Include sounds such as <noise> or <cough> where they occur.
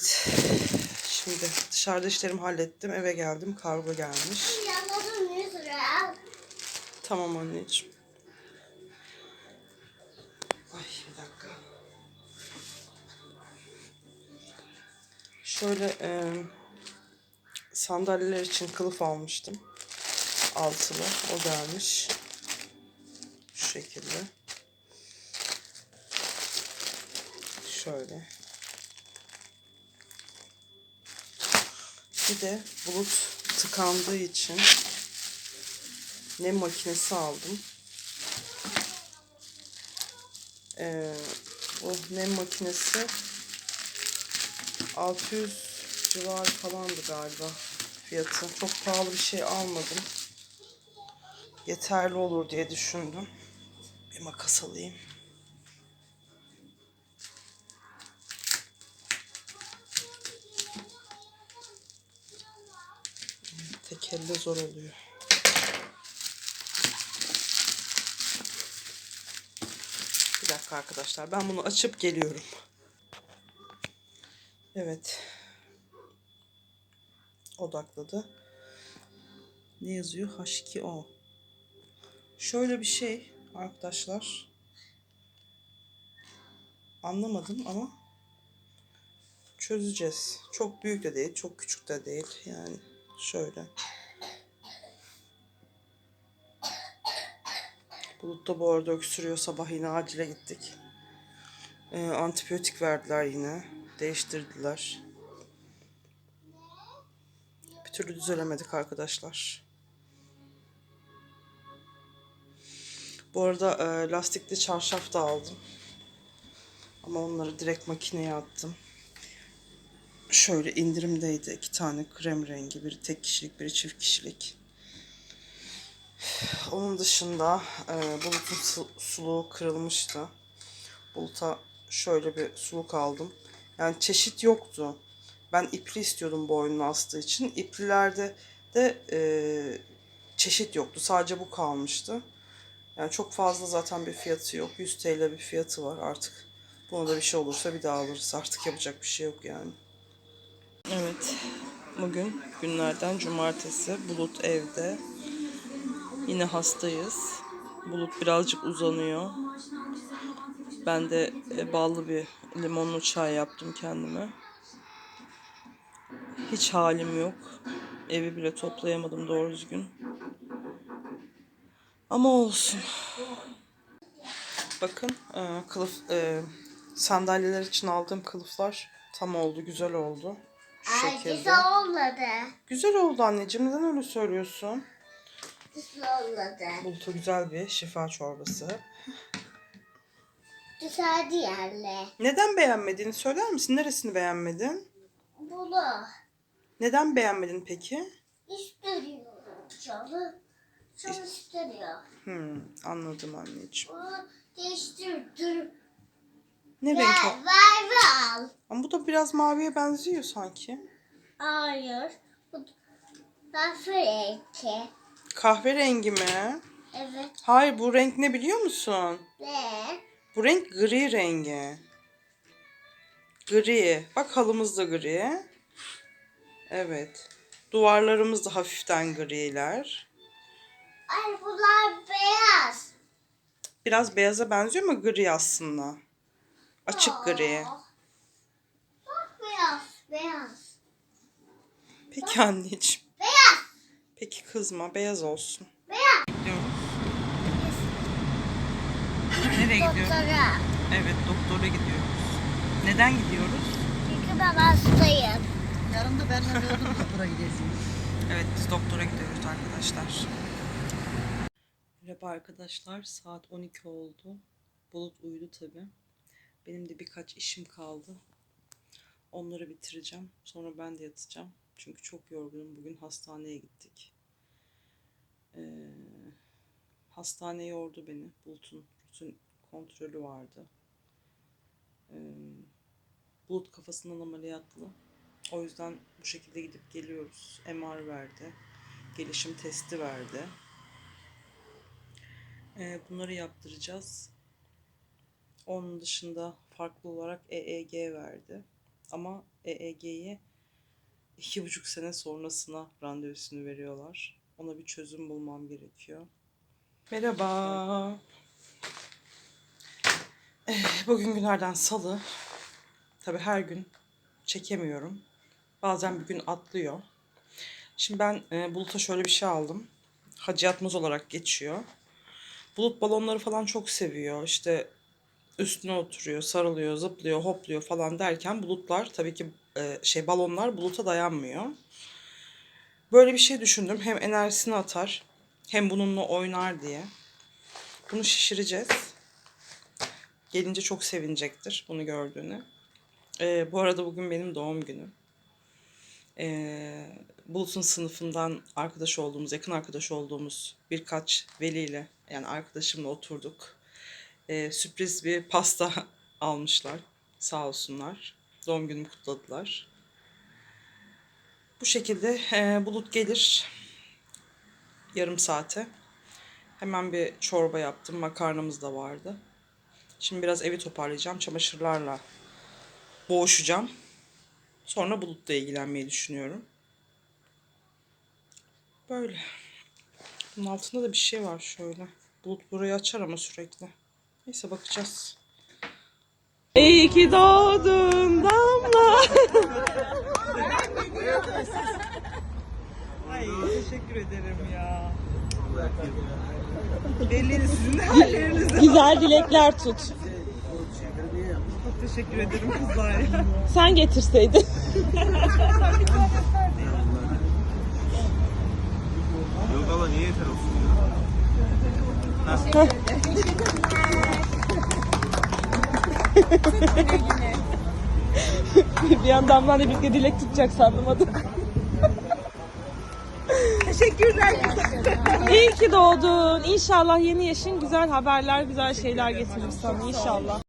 Evet. Şimdi dışarıda işlerimi hallettim. Eve geldim. Kargo gelmiş. Yanladım 100 lira. Tamam anneciğim. Ay bir dakika. Şöyle e, sandalyeler için kılıf almıştım. Altılı. O gelmiş. Şu şekilde. Şöyle. Bir de bulut tıkandığı için nem makinesi aldım. Ee, bu nem makinesi 600 civarı falandı galiba fiyatı. Çok pahalı bir şey almadım. Yeterli olur diye düşündüm. Bir makas alayım. Tek elle zor oluyor. Bir dakika arkadaşlar. Ben bunu açıp geliyorum. Evet. Odakladı. Ne yazıyor? H2O. Şöyle bir şey arkadaşlar. Anlamadım ama çözeceğiz. Çok büyük de değil, çok küçük de değil. Yani şöyle. Bulut da bu arada öksürüyor. Sabah yine acile gittik. Ee, antibiyotik verdiler yine. Değiştirdiler. Bir türlü düzelemedik arkadaşlar. Bu arada e, lastikli çarşaf da aldım. Ama onları direkt makineye attım. Şöyle indirimdeydi. iki tane krem rengi. Biri tek kişilik, biri çift kişilik. Onun dışında e, bulutun su- suluğu kırılmıştı. Buluta şöyle bir suluk aldım. Yani çeşit yoktu. Ben ipli istiyordum boynuna astığı için. İplilerde de e, çeşit yoktu. Sadece bu kalmıştı. Yani çok fazla zaten bir fiyatı yok. 100 TL bir fiyatı var artık. Buna da bir şey olursa bir daha alırız. Artık yapacak bir şey yok yani. Evet. Bugün günlerden cumartesi. Bulut evde. Yine hastayız. Bulut birazcık uzanıyor. Ben de e, ballı bir limonlu çay yaptım kendime. Hiç halim yok. Evi bile toplayamadım doğru düzgün. Ama olsun. Bakın e, kılıf e, sandalyeler için aldığım kılıflar tam oldu, güzel oldu. Şu Ay şekilde. güzel olmadı. Güzel oldu anneciğim. Neden öyle söylüyorsun? Bulut'a güzel bir şifa çorbası. Güzel yerle. Neden beğenmediğini söyler misin? Neresini beğenmedin? Bunu Neden beğenmedin peki? istemiyorum canım. Çalıştırıyor. Hmm, anladım anneciğim. Bunu değiştirdir. Ne Ver, renk o? ver, ver al. Ama bu da biraz maviye benziyor sanki. Hayır. Bu da frenki. Kahverengi mi? Evet. Hayır bu renk ne biliyor musun? Ve Bu renk gri rengi. Gri. Bak halımız da gri. Evet. Duvarlarımız da hafiften griler. ay bunlar beyaz. Biraz beyaza benziyor ama gri aslında. Açık gri. Aa. Bak beyaz, beyaz. Peki anneciğim. Beyaz, Peki kızma. Beyaz olsun. beyaz. Gidiyoruz. Nereye gidiyoruz? Doktora. Evet doktora gidiyoruz. Neden gidiyoruz? Çünkü ben hastayım. Yarın da ben arıyordum doktora gideceğim. Evet biz doktora gidiyoruz arkadaşlar. Merhaba arkadaşlar. Saat 12 oldu. Bulut uyudu tabi. Benim de birkaç işim kaldı. Onları bitireceğim. Sonra ben de yatacağım. Çünkü çok yorgunum. Bugün hastaneye gittik. Ee, hastane yordu beni. Bulut'un rutin kontrolü vardı. Ee, Bulut kafasından ameliyatlı. O yüzden bu şekilde gidip geliyoruz. MR verdi. Gelişim testi verdi. Ee, bunları yaptıracağız. Onun dışında farklı olarak EEG verdi. Ama EEG'yi iki buçuk sene sonrasına randevusunu veriyorlar. Ona bir çözüm bulmam gerekiyor. Merhaba. Eh, Bugün günlerden salı. Tabii her gün çekemiyorum. Bazen bir gün atlıyor. Şimdi ben e, Bulut'a şöyle bir şey aldım. Hacı muz olarak geçiyor. Bulut balonları falan çok seviyor. İşte üstüne oturuyor, sarılıyor, zıplıyor, hopluyor falan derken bulutlar tabii ki e, şey balonlar buluta dayanmıyor. Böyle bir şey düşündüm. Hem enerjisini atar hem bununla oynar diye. Bunu şişireceğiz. Gelince çok sevinecektir bunu gördüğünü. E, bu arada bugün benim doğum günüm. E, Bulut'un sınıfından arkadaş olduğumuz, yakın arkadaş olduğumuz birkaç veliyle yani arkadaşımla oturduk. Ee, sürpriz bir pasta <laughs> almışlar. Sağ olsunlar. Doğum günümü kutladılar. Bu şekilde e, Bulut gelir yarım saate. Hemen bir çorba yaptım. Makarnamız da vardı. Şimdi biraz evi toparlayacağım. Çamaşırlarla boğuşacağım. Sonra Bulut'la ilgilenmeyi düşünüyorum. Böyle. Bunun altında da bir şey var şöyle. Bulut burayı açar ama sürekli. Neyse bakacağız. İyi ki doğdun Damla. Ay teşekkür ederim ya. Belli sizin de hallerinizde. Güzel dilekler tut. Çok teşekkür ederim kızlar. Sen getirseydin. Yok valla niye yeter olsun bir yandan ben de birlikte dilek tutacak sandım adı. Teşekkürler. İyi ki doğdun. İnşallah yeni yaşın güzel haberler, güzel şeyler getirir sana inşallah.